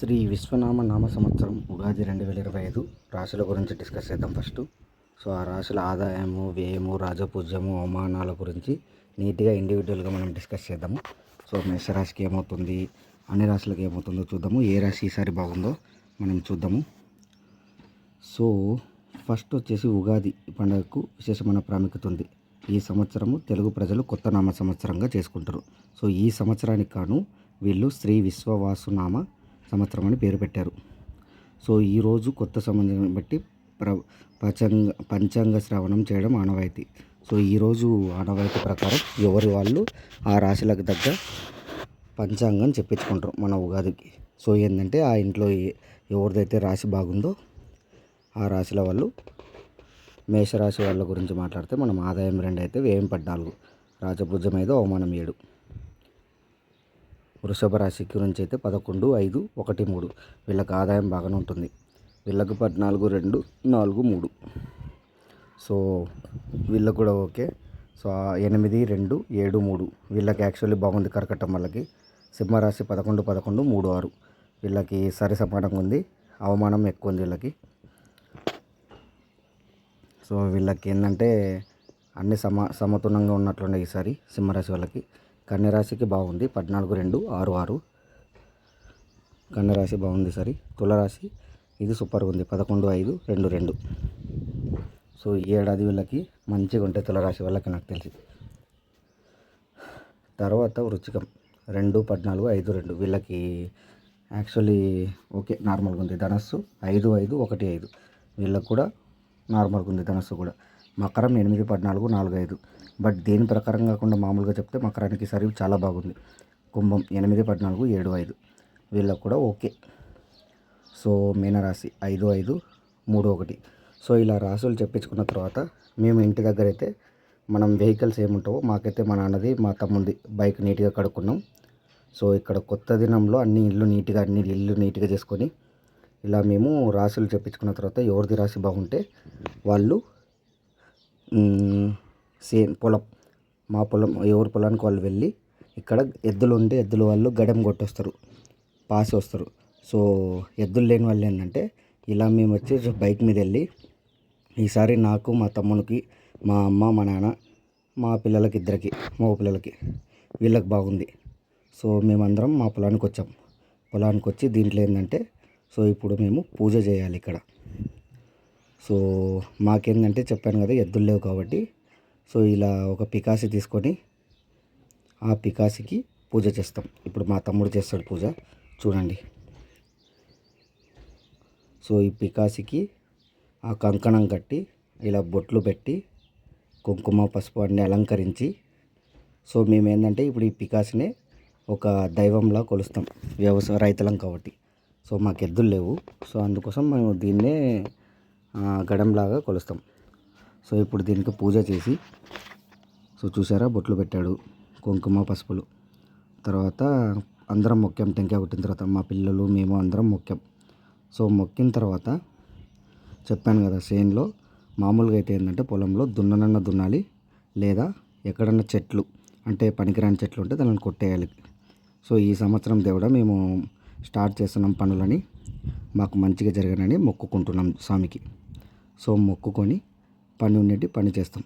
శ్రీ విశ్వనామ నామ సంవత్సరం ఉగాది రెండు వేల ఇరవై ఐదు రాశుల గురించి డిస్కస్ చేద్దాం ఫస్ట్ సో ఆ రాశుల ఆదాయము వ్యయము రాజపూజ్యము అవమానాల గురించి నీట్గా ఇండివిజువల్గా మనం డిస్కస్ చేద్దాము. సో మేషరాశికి ఏమవుతుంది? అన్ని రాశులకు ఏమవుతుందో చూద్దాము. ఏ రాశి ఈసారి బాగుందో మనం చూద్దాము. సో ఫస్ట్ వచ్చేసి ఉగాది పండుగకు విశేషమైన ప్రాముఖ్యత ఉంది. ఈ సంవత్సరము తెలుగు ప్రజలు కొత్త నామ సంవత్సరంగా చేసుకుంటారు. సో ఈ సంవత్సరానికి కాను వీళ్ళు శ్రీ విశ్వవాసునామ సంవత్సరం అని పేరు పెట్టారు. సో ఈరోజు కొత్త సంవత్సరం బట్టి ప్ర పచంగ పంచాంగ శ్రవణం చేయడం ఆనవాయితీ. సో ఈరోజు ఆనవాయితీ ప్రకారం ఎవరి వాళ్ళు ఆ రాశులకు తగ్గ పంచాంగం చెప్పించుకుంటారు మన ఉగాదికి. సో ఏంటంటే ఆ ఇంట్లో ఎవరిదైతే రాశి బాగుందో ఆ రాశిల వాళ్ళు మేషరాశి వాళ్ళ గురించి మాట్లాడితే మనం ఆదాయం రెండు అయితే వ్యయం పద్నాలుగు రాజభుజం ఐదు అవమానం ఏడు. వృషభ రాశి గురించి అయితే పదకొండు ఐదు ఒకటి మూడు. వీళ్ళకి ఆదాయం బాగానే ఉంటుంది. వీళ్ళకి పద్నాలుగు రెండు నాలుగు మూడు. సో వీళ్ళకు కూడా ఓకే. సో ఎనిమిది రెండు ఏడు మూడు. వీళ్ళకి యాక్చువల్లీ బాగుంది కరకట్టం వాళ్ళకి. సింహరాశి పదకొండు పదకొండు మూడు ఆరు. వీళ్ళకి సరి సమానంగా ఉంది. అవమానం ఎక్కువ ఉంది వీళ్ళకి. సో వీళ్ళకి ఏంటంటే అన్ని సమ సమతులంగా ఉన్నట్లుండే ఈసారి సింహరాశి వాళ్ళకి. కన్యరాశికి బాగుంది. పద్నాలుగు రెండు ఆరు ఆరు. కన్యరాశి బాగుంది సరి. తులరాశి ఇది సూపర్గా ఉంది. పదకొండు ఐదు రెండు రెండు. సో ఈ ఏడాది వీళ్ళకి మంచిగా ఉంటాయి తులరాశి వాళ్ళకి నాకు తెలిసి. తర్వాత వృచ్చికం. రెండు పద్నాలుగు ఐదు రెండు. వీళ్ళకి యాక్చువల్లీ ఓకే నార్మల్గా ఉంది. ధనస్సు ఐదు ఐదు ఒకటి ఐదు. వీళ్ళకి కూడా నార్మల్గా ఉంది ధనస్సు కూడా. మకరం ఎనిమిది పద్నాలుగు నాలుగు ఐదు బట్ దేని ప్రకారం కాకుండా మామూలుగా చెప్తే మకరానికి సరి చాలా బాగుంది. కుంభం ఎనిమిది పద్నాలుగు ఏడు ఐదు. వీళ్ళకు కూడా ఓకే. సో మీనరాశి ఐదు ఐదు మూడు ఒకటి. సో ఇలా రాసులు చెప్పించుకున్న తర్వాత మేము ఇంటి దగ్గర అయితే మనం వెహికల్స్ ఏముంటావో మాకైతే మా నాన్నది మా తమ్ముంది బైక్ నీట్గా కడుక్కున్నాం. సో ఇక్కడ కొత్త దినంలో అన్ని ఇల్లు నీట్గా అన్ని ఇల్లు నీట్గా చేసుకొని ఇలా మేము రాసులు చెప్పించుకున్న తర్వాత ఎవరిది రాసి బాగుంటే వాళ్ళు సేమ్ పొలం మా పొలం ఎవరి పొలానికి వాళ్ళు వెళ్ళి ఇక్కడ ఎద్దులు ఉంటే ఎద్దుల వాళ్ళు గడెం కొట్టొస్తారు పాసి వస్తారు. సో ఎద్దులు లేని వాళ్ళు ఏంటంటే ఇలా మేము వచ్చి బైక్ మీద వెళ్ళి ఈసారి నాకు మా తమ్మునికి మా అమ్మ మా నాన్న మా పిల్లలకి ఇద్దరికి మా పిల్లలకి వీళ్ళకి బాగుంది. సో మేమందరం మా పొలానికి వచ్చాం. పొలానికి వచ్చి దీంట్లో ఏంటంటే సో ఇప్పుడు మేము పూజ చేయాలి ఇక్కడ. సో మాకేంటంటే చెప్పాను కదా ఎద్దులు లేవు కాబట్టి. సో ఇలా ఒక పికాసి తీసుకొని ఆ పికాసికి పూజ చేస్తాం. ఇప్పుడు మా తమ్ముడు చేస్తాడు పూజ. చూడండి. సో ఈ పికాసికి ఆ కంకణం కట్టి ఇలా బొట్లు పెట్టి కుంకుమ పసుపు అన్ని అలంకరించి. సో మేము ఏంటంటే ఇప్పుడు ఈ పికాసినే ఒక దైవంలా కొలుస్తాం. వ్యవసాయ రైతులం కాబట్టి. సో మాకు ఎద్దులు లేవు. సో అందుకోసం మేము దీన్నే గడంలాగా కొలుస్తాం. సో ఇప్పుడు దీనికి పూజ చేసి సో చూసారా బొట్లు పెట్టాడు. కుంకుమ పసుపులు. తర్వాత అందరం మొక్కాం. టెంకాయ కొట్టిన తర్వాత మా పిల్లలు మేము అందరం మొక్కాం. సో మొక్కిన తర్వాత చెప్పాను కదా సేన్లో మామూలుగా అయితే ఏంటంటే పొలంలో దున్ననన్న దున్నాలి లేదా ఎక్కడన్నా చెట్లు అంటే పనికిరాని చెట్లు ఉంటే దానిని కొట్టేయాలి. సో ఈ సంవత్సరం దేవుడా మేము స్టార్ట్ చేస్తున్నాం పనులని. మాకు మంచిగా జరగనని మొక్కుకుంటున్నాం స్వామికి. సో మొక్కుకొని పని ఉండేటి పని చేస్తాం.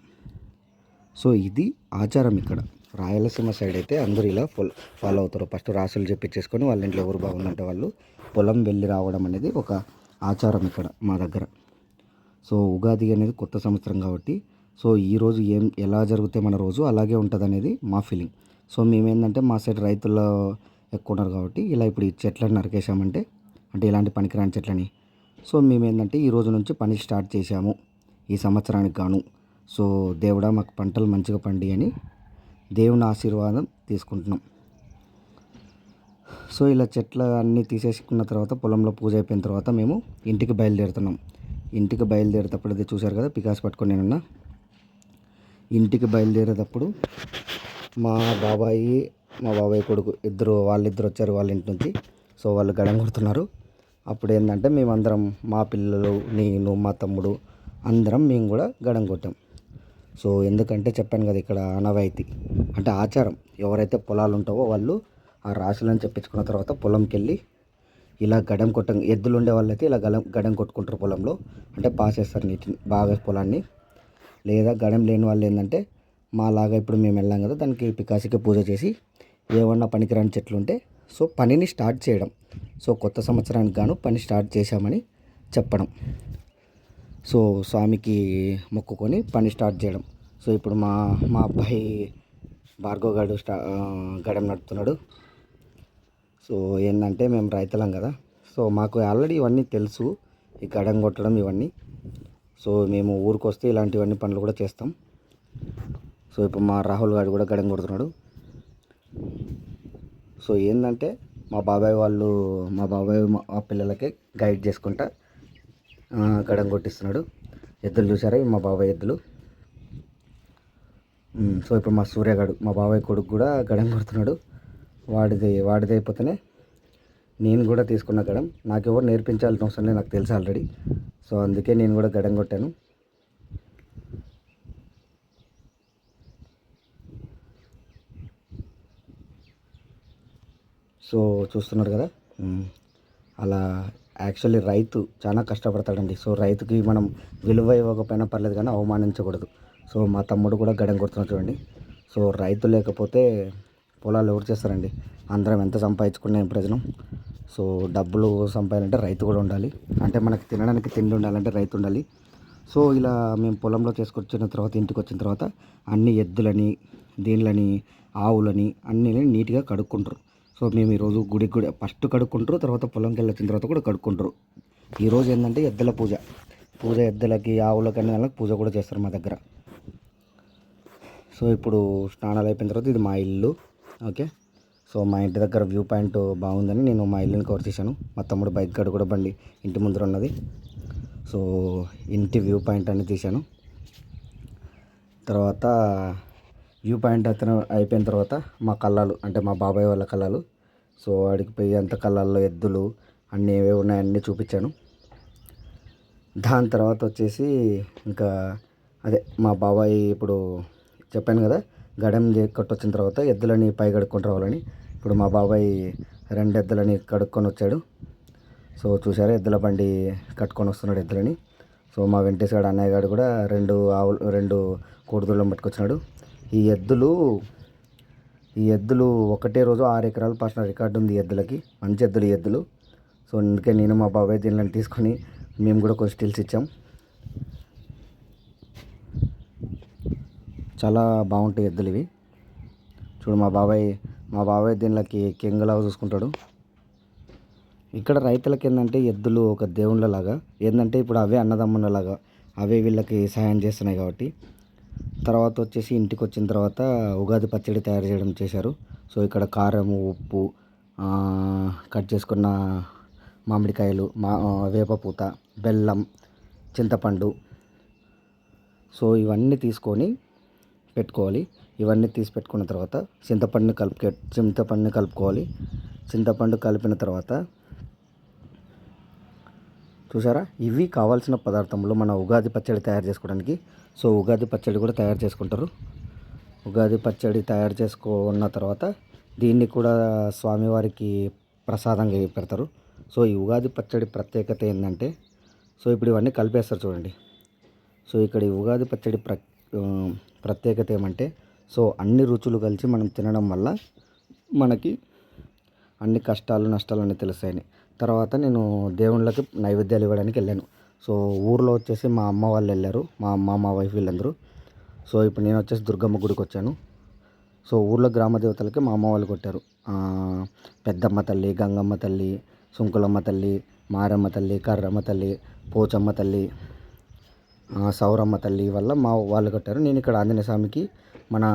సో ఇది ఆచారం ఇక్కడ. రాయలసీమ సైడ్ అయితే అందరూ ఇలా ఫాలో ఫాలో అవుతారు. ఫస్ట్ రాసులు చెప్పించేసుకొని వాళ్ళ ఇంట్లో ఎవరు బాగుందంటే వాళ్ళు పొలం వెళ్ళి రావడం అనేది ఒక ఆచారం ఇక్కడ మా దగ్గర. సో ఉగాది అనేది కొత్త సంవత్సరం కాబట్టి సో ఈ రోజు ఏం ఎలా జరిగితే మన రోజు అలాగే ఉంటుంది అనేది మా ఫీలింగ్ సో మేమేంటంటే మా సైడ్ రైతుల ఎక్కువ ఉన్నారు కాబట్టి ఇలా ఇప్పుడు ఈ చెట్లను నరికేసామంటే అంటే ఇలాంటి పనికిరాని చెట్లని. సో మేము ఏంటంటే ఈ రోజు నుంచి పని స్టార్ట్ చేశాము. ఈ సంవత్సరానికి గాను. సో దేవుడా మాకు పంటలు మంచిగా పండి అని దేవుని ఆశీర్వాదం తీసుకుంటున్నాం. సో ఇలా చెట్ల అన్నీ తీసేసుకున్న తర్వాత పొలంలో పూజ అయిపోయిన తర్వాత మేము ఇంటికి బయలుదేరుతున్నాం. ఇంటికి బయలుదేరేటప్పుడు అది చూశారు కదా పికాస్ పట్టుకొని నేనున్నా. ఇంటికి బయలుదేరేటప్పుడు మా బాబాయి మా బాబాయ్ కొడుకు ఇద్దరు వాళ్ళిద్దరు వచ్చారు వాళ్ళ ఇంటి నుంచి. సో వాళ్ళు గడం కొడుతున్నారు. అప్పుడు ఏంటంటే మేమందరం మా పిల్లలు నేను మా తమ్ముడు అందరం మేము కూడా గడం కొట్టాం. సో ఎందుకంటే చెప్పాను కదా ఇక్కడ ఆనవాయితీ అంటే ఆచారం. ఎవరైతే పొలాలు ఉంటావో వాళ్ళు ఆ రాశులను చెప్పించుకున్న తర్వాత పొలంకి వెళ్ళి ఇలా గడం కొట్ట ఎద్దులు ఉండే వాళ్ళైతే ఇలా గడం గడం కొట్టుకుంటారు పొలంలో. అంటే పాసేస్తారు నీటిని బాగా పొలాన్ని. లేదా గడం లేని వాళ్ళు ఏంటంటే మాలాగా ఇప్పుడు మేము వెళ్ళాం కదా దానికి పికాసికి పూజ చేసి ఏమన్నా పనికిరాని చెట్లు ఉంటే సో పనిని స్టార్ట్ చేయడం. సో కొత్త సంవత్సరానికి గాను పని స్టార్ట్ చేశామని చెప్పడం. సో స్వామికి మొక్కుకొని పని స్టార్ట్ చేయడం. సో ఇప్పుడు మా మా అబ్బాయి భార్గవ్ గారు స్టా గడం నడుపుతున్నాడు. సో ఏంటంటే మేము రైతులం కదా. సో మాకు ఆల్రెడీ ఇవన్నీ తెలుసు. ఈ గడం కొట్టడం ఇవన్నీ. సో మేము ఊరికి వస్తే ఇలాంటివన్నీ పనులు కూడా చేస్తాం. సో ఇప్పుడు మా రాహుల్ గారు కూడా గడం కొడుతున్నాడు. సో ఏంటంటే మా బాబాయ్ వాళ్ళు మా బాబాయ్ మా- పిల్లలకి గైడ్ చేసుకుంటా గడం కొట్టిస్తున్నాడు. ఎద్దులు చూసారా మా బాబాయ్ ఎద్దులు. సో ఇప్పుడు మా సూర్యగాడు మా బాబాయ్ కొడుకు కూడా గడం కొడుతున్నాడు. వాడిది వాడిది అయిపోతేనే నేను కూడా తీసుకున్న గడం. నాకు ఎవరు నేర్పించాల్సిన అవసరం లేదు నాకు తెలుసు ఆల్రెడీ సో అందుకే నేను కూడా గడం కొట్టాను. సో చూస్తున్నారు కదా? అలా యాక్చువల్లీ రైతు చాలా కష్టపడతాడండి. సో రైతుకి మనం విలువ ఇవ్వకపోయినా పర్లేదు కానీ అవమానించకూడదు. సో మా తమ్ముడు కూడా గడం కొడుతున్నాడు చూడండి. సో రైతు లేకపోతే పొలాలు ఎవరు చేస్తారండి? అందరం ఎంత సంపాదించుకున్న ఏం ప్రయోజనం? సో డబ్బులు సంపాదాలంటే రైతు కూడా ఉండాలి. అంటే మనకి తినడానికి తిండి ఉండాలంటే రైతు ఉండాలి. సో ఇలా మేము పొలంలో చేసుకొచ్చిన తర్వాత ఇంటికి వచ్చిన తర్వాత అన్ని ఎద్దులని దీనిలని ఆవులని అన్ని నీట్గా కడుక్కుంటారు. సో మేము ఈరోజు గుడికి కూడా ఫస్ట్ కడుక్కుంటారు తర్వాత పొలంకి వెళ్ళి వచ్చిన తర్వాత కూడా కడుక్కుంటారు. ఈరోజు ఏంటంటే ఎద్దుల పూజ. పూజ ఎద్దులకి ఆవులకి అన్ని వాళ్ళకి పూజ కూడా చేస్తారు మా దగ్గర. సో ఇప్పుడు స్నానాలు అయిపోయిన తర్వాత ఇది మా ఇల్లు ఓకే? సో మా ఇంటి దగ్గర వ్యూ పాయింట్ బాగుందని నేను మా ఇల్లుని కవర్ చేశాను. మా తమ్ముడు బైక్ గడు కూడా బండి ఇంటి ముందర ఉన్నది. సో ఇంటి వ్యూ పాయింట్ అని తీశాను. తర్వాత వ్యూ పాయింట్ అతను అయిపోయిన తర్వాత మా కళ్ళాలు అంటే మా బాబాయ్ వాళ్ళ కళ్ళాలు. సో వాడికి పోయి అంత కళ్ళాల్లో ఎద్దులు అన్నీ ఏవేవి ఉన్నాయన్నీ చూపించాను. దాని తర్వాత వచ్చేసి ఇంకా అదే మా బాబాయ్ ఇప్పుడు చెప్పాను కదా గడం కట్టు వచ్చిన తర్వాత ఎద్దులని పై కడుక్కొని రావాలని. ఇప్పుడు మా బాబాయ్ రెండు ఎద్దులని కడుక్కొని వచ్చాడు. సో చూసారా ఎద్దుల బండి కట్టుకొని వస్తున్నాడు ఎద్దులని. సో మా వెంకటేష్ అన్నయ్య గారు కూడా రెండు ఆవులు రెండు కోడిదూళ్ళని పట్టుకొచ్చినాడు. ఈ ఎద్దులు ఈ ఎద్దులు ఒకటే రోజు ఆరు ఎకరాలు పర్సనల్ రికార్డు ఉంది ఎద్దులకి. మంచి ఎద్దులు ఈ ఎద్దులు. సో అందుకే నేను మా బాబాయ్ దీనిని తీసుకొని మేము కూడా కొన్ని స్టిల్స్ ఇచ్చాం. చాలా బాగుంటాయి ఎద్దులు ఇవి. చూడు మా బాబాయ్ మా బాబాయ్ దీనిలోకి కింగలాగా చూసుకుంటాడు. ఇక్కడ రైతులకి ఏంటంటే ఎద్దులు ఒక దేవుళ్ళలాగా. ఏంటంటే ఇప్పుడు అవే అన్నదమ్ములలాగా అవే వీళ్ళకి సహాయం చేస్తున్నాయి కాబట్టి. తర్వాత వచ్చేసి ఇంటికి వచ్చిన తర్వాత ఉగాది పచ్చడి తయారు చేయడం చేశారు. సో ఇక్కడ కారం ఉప్పు కట్ చేసుకున్న మామిడికాయలు మా వేపపూత బెల్లం చింతపండు. సో ఇవన్నీ తీసుకొని పెట్టుకోవాలి. ఇవన్నీ తీసి పెట్టుకున్న తర్వాత చింతపండుని కలుపుకే చింతపండుని కలుపుకోవాలి. చింతపండు కలిపిన తర్వాత చూసారా ఇవి కావాల్సిన పదార్థములు మన ఉగాది పచ్చడి తయారు చేసుకోవడానికి సో ఉగాది పచ్చడి కూడా తయారు చేసుకుంటారు. ఉగాది పచ్చడి తయారు చేసుకున్న తర్వాత దీన్ని కూడా స్వామివారికి ప్రసాదంగా పెడతారు. సో ఈ ఉగాది పచ్చడి ప్రత్యేకత ఏంటంటే సో ఇప్పుడు ఇవన్నీ కలిపేస్తారు చూడండి. సో ఇక్కడ ఈ ఉగాది పచ్చడి ప్ర ప్రత్యేకత ఏమంటే సో అన్ని రుచులు కలిసి మనం తినడం వల్ల మనకి అన్ని కష్టాలు నష్టాలు అన్నీ తెలుస్తాయని. తర్వాత నేను దేవుళ్ళకి నైవేద్యాలు ఇవ్వడానికి వెళ్ళాను. సో ఊర్లో వచ్చేసి మా అమ్మ వాళ్ళు వెళ్ళారు. మా అమ్మ మా వైఫ్ వీళ్ళందరూ. సో ఇప్పుడు నేను వచ్చేసి దుర్గమ్మ గుడికి వచ్చాను. సో ఊర్లో గ్రామ దేవతలకి మా అమ్మ వాళ్ళు కొట్టారు. పెద్దమ్మ తల్లి గంగమ్మ తల్లి సుంకులమ్మ తల్లి మారమ్మ తల్లి కర్రమ్మ తల్లి పోచమ్మ తల్లి సౌరమ్మ తల్లి వల్ల మా వాళ్ళు కట్టారు. నేను ఇక్కడ ఆంజనేయ స్వామికి మన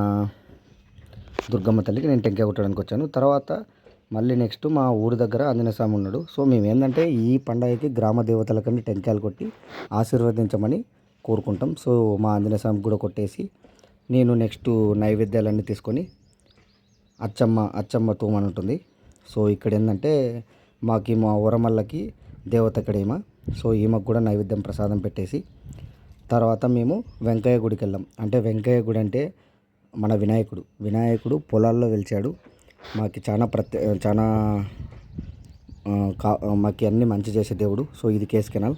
దుర్గమ్మ తల్లికి నేను టెంకాయ కొట్టడానికి వచ్చాను. తర్వాత మళ్ళీ నెక్స్ట్ మా ఊరి దగ్గర ఆంజనేయ స్వామి ఉన్నాడు. సో మేము ఏంటంటే ఈ పండగకి గ్రామ దేవతలకని టెంకాయలు కొట్టి ఆశీర్వదించమని కోరుకుంటాం. సో మా ఆంజనేయ స్వామికి కూడా కొట్టేసి నేను నెక్స్ట్ నైవేద్యాలన్నీ తీసుకొని అచ్చమ్మ అచ్చమ్మ తూమని ఉంటుంది. సో ఇక్కడ ఏంటంటే మాకి మా ఊరమల్లకి దేవత ఇక్కడ ఈమె. సో ఈమెకు కూడా నైవేద్యం ప్రసాదం పెట్టేసి తర్వాత మేము వెంకయ్య గుడికి వెళ్ళాం. అంటే వెంకయ్య గుడి అంటే మన వినాయకుడు. వినాయకుడు పొలాల్లో వెలిచాడు. మాకు చాలా ప్రత్యే చాలా కా మాకు అన్నీ మంచి చేసే దేవుడు. సో ఇది కేస్ కెనాల్.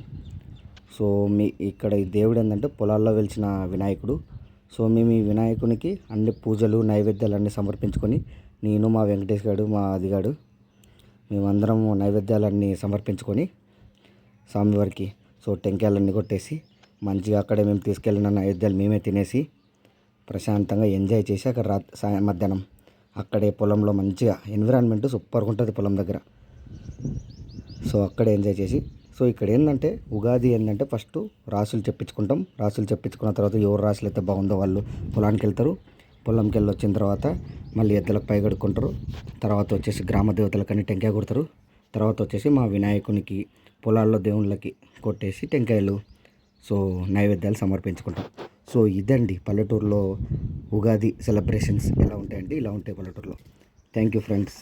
సో మీ ఇక్కడ ఈ దేవుడు ఏంటంటే పొలాల్లో వెలిచిన వినాయకుడు. సో మేము ఈ వినాయకునికి అన్ని పూజలు నైవేద్యాలు అన్నీ సమర్పించుకొని నేను మా వెంకటేష్ గారు మా అదిగాడు మేమందరం నైవేద్యాలన్నీ సమర్పించుకొని స్వామివారికి సో టెంకాయలన్నీ కొట్టేసి మంచిగా అక్కడే మేము తీసుకెళ్ళిన నైవేద్యాలు మేమే తినేసి ప్రశాంతంగా ఎంజాయ్ చేసి అక్కడ రా సాయం మధ్యాహ్నం అక్కడే పొలంలో మంచిగా ఎన్విరాన్మెంట్ సూపర్గా ఉంటుంది పొలం దగ్గర. సో అక్కడే ఎంజాయ్ చేసి సో ఇక్కడ ఏంటంటే ఉగాది ఏంటంటే ఫస్ట్ రాసులు చెప్పించుకుంటాం. రాసులు చెప్పించుకున్న తర్వాత ఎవరు రాసులు అయితే బాగుందో వాళ్ళు పొలానికి వెళ్తారు. పొలంకి వెళ్ళి వచ్చిన తర్వాత మళ్ళీ ఎద్దులకు పైగడుకుంటారు తర్వాత వచ్చేసి గ్రామ దేవతలకని టెంకాయ కొడతారు. తర్వాత వచ్చేసి మా వినాయకునికి పొలాల్లో దేవుళ్ళకి కొట్టేసి టెంకాయలు సో నైవేద్యాలు సమర్పించుకుంటాం. సో ఇదండి పల్లెటూరులో ఉగాది సెలబ్రేషన్స్ ఎలా ఉంటాయండి? ఇలా ఉంటాయి పల్లెటూరులో. Thank you friends